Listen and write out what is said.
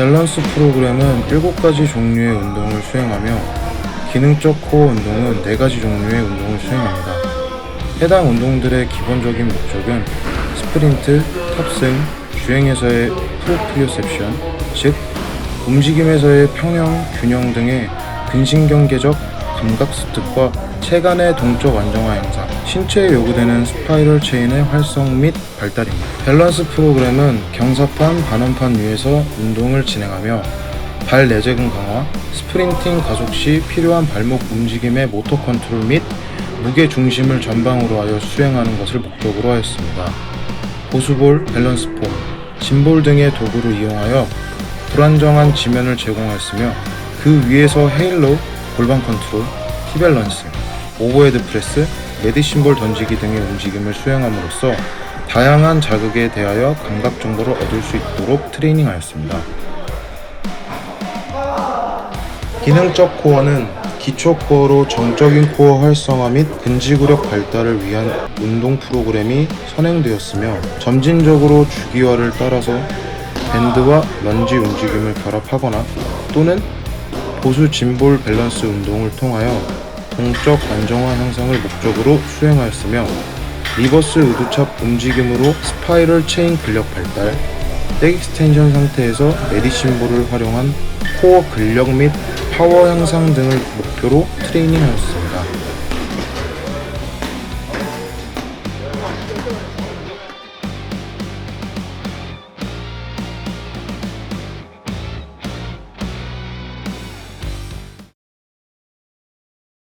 밸런스 프로그램은 7가지 종류의 운동을 수행하며 기능적 코어 운동은 4가지 종류의 운동을 수행합니다. 해당 운동들의 기본적인 목적은 스프린트, 탑승, 주행에서의 프로프리오셉션, 즉 움직임에서의 평형, 균형 등의 근신경계적 감각 습득과 체간의 동적 안정화 형상, 신체에 요구되는 스파이럴 체인의 활성 및 발달입니다. 밸런스 프로그램은 경사판, 반원판 위에서 운동을 진행하며 발 내재근 강화, 스프린팅 가속 시 필요한 발목 움직임의 모터 컨트롤 및 무게 중심을 전방으로 하여 수행하는 것을 목적으로 하였습니다. 보수볼, 밸런스 폼, 짐볼 등의 도구를 이용하여 불안정한 지면을 제공하였으며 그 위에서 헤일로, 골반 컨트롤, 티밸런스, 오버헤드 프레스, 메디신볼 던지기 등의 움직임을 수행함으로써 다양한 자극에 대하여 감각 정보를 얻을 수 있도록 트레이닝하였습니다. 기능적 코어는 기초 코어로 정적인 코어 활성화 및 근지구력 발달을 위한 운동 프로그램이 선행되었으며 점진적으로 주기화를 따라서 밴드와 런지 움직임을 결합하거나 또는 보수 짐볼 밸런스 운동을 통하여 동적 안정화 향상을 목적으로 수행하였으며 리버스 의두찹 움직임으로 스파이럴 체인 근력 발달, 백 익스텐션 상태에서 메디신볼을 활용한 코어 근력 및 파워 향상 등을 목표로 트레이닝하였습니다.